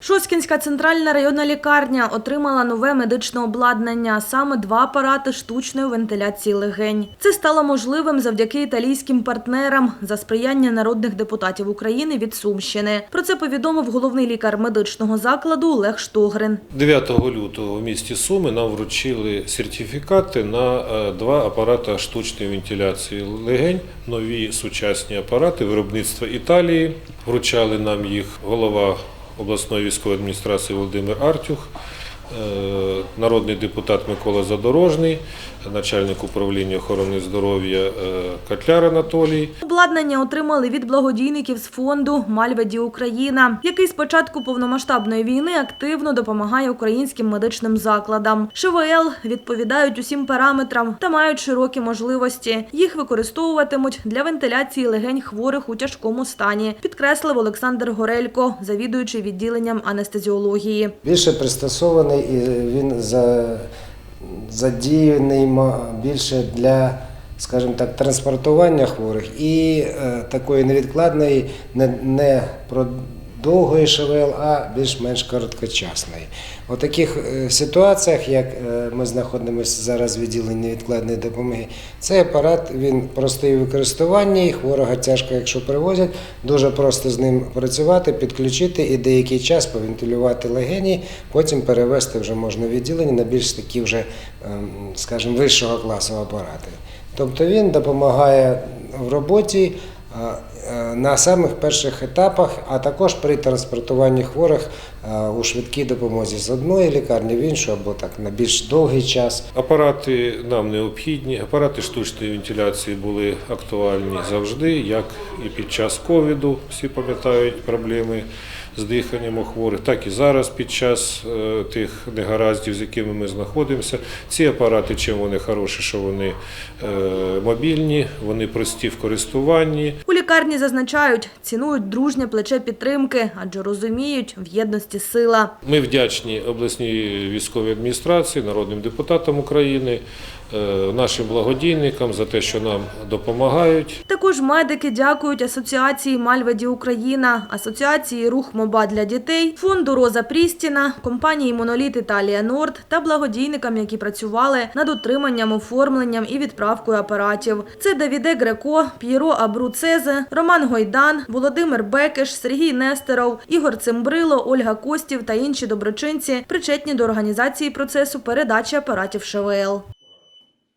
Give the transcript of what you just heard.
Шоскінська центральна районна лікарня отримала нове медичне обладнання, саме два апарати штучної вентиляції легень. Це стало можливим завдяки італійським партнерам за сприяння народних депутатів України від Сумщини. Про це повідомив головний лікар медичного закладу Олег Штогрин. 9 лютого в місті Суми нам вручили сертифікати на е, два апарати штучної вентиляції легень, нові сучасні апарати виробництва Італії. Вручали нам їх голова обласної військової адміністрації Володимир Артюх, народний депутат Микола Задорожний, начальник управління охорони здоров'я е, Котляр Анатолій. Обладнання отримали від благодійників з фонду Мальведі Україна, який з початку повномасштабної війни активно допомагає українським медичним закладам. ШВЛ відповідають усім параметрам та мають широкі можливості. Їх використовуватимуть для вентиляції легень хворих у тяжкому стані, підкреслив Олександр Горелько, завідуючий відділенням анестезіології. більше пристосований і він за, задіяний більше для, скажімо так, транспортування хворих і е, такої невідкладної, не, не довгої ШВЛ, а більш-менш короткочасної. У таких е, ситуаціях, як е, ми знаходимося зараз в відділенні невідкладної допомоги, цей апарат він простий у використанні, і хворого тяжко, якщо привозять, дуже просто з ним працювати, підключити і деякий час повентилювати легені, потім перевести вже можна в відділення на більш такі вже, ем, скажімо, вищого класу апарати. Тобто він допомагає в роботі е, на самих перших етапах, а також при транспортуванні хворих е, у швидкій допомозі з одної лікарні в іншу або так на більш довгий час. Апарати нам необхідні. Апарати штучної вентиляції були актуальні завжди, як і під час ковіду. Всі пам'ятають проблеми з диханням у хворих, так і зараз під час е, тих негараздів, з якими ми знаходимося. Ці апарати, чим вони хороші, що вони е, мобільні, вони прості в користуванні. Лікарні зазначають, цінують дружнє плече підтримки, адже розуміють в єдності сила. Ми вдячні обласній військовій адміністрації, народним депутатам України, е, нашим благодійникам за те, що нам допомагають. Також медики дякують асоціації Мальведі Україна, асоціації Рух Моба для дітей, фонду Роза Прістіна, компанії Моноліт Італія Норд та благодійникам, які працювали над утриманням, оформленням і відправкою апаратів. Це Давіде Греко, П'єро Роман Гойдан, Володимир Бекеш, Сергій Нестеров, Ігор Цимбрило, Ольга Костів та інші доброчинці, причетні до організації процесу передачі апаратів ШВЛ.